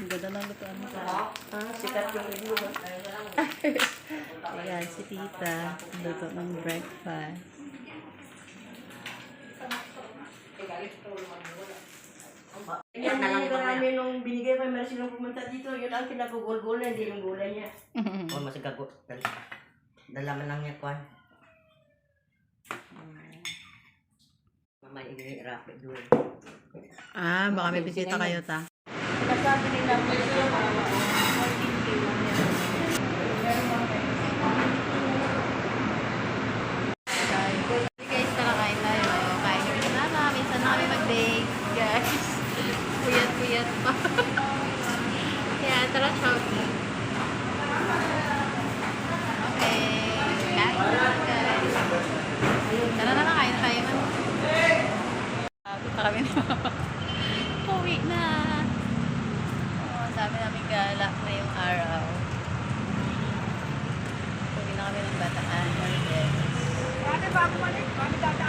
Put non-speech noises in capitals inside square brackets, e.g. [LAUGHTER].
Ang ganda ng lutuan mo ka. Ah, sikat yung review ba? Ayan, si tita. Luto ng breakfast. Yan na lang marami nung binigay ko, meron silang pumunta dito. Yun ang kinagugol-gol na, hindi yung gulay niya. O mas gago. Dalaman lang niya kwan. Mamay i-rapid doon. Ah, baka may bisita kayo ta. Nasabi nila, may sila mga 14K lang [LAUGHS] Kami na. [LAUGHS] Uwi na. Oh, dami namin gala ngayong araw. Uwi na kami ng Bataan. Ate, bago malik, kami dadaan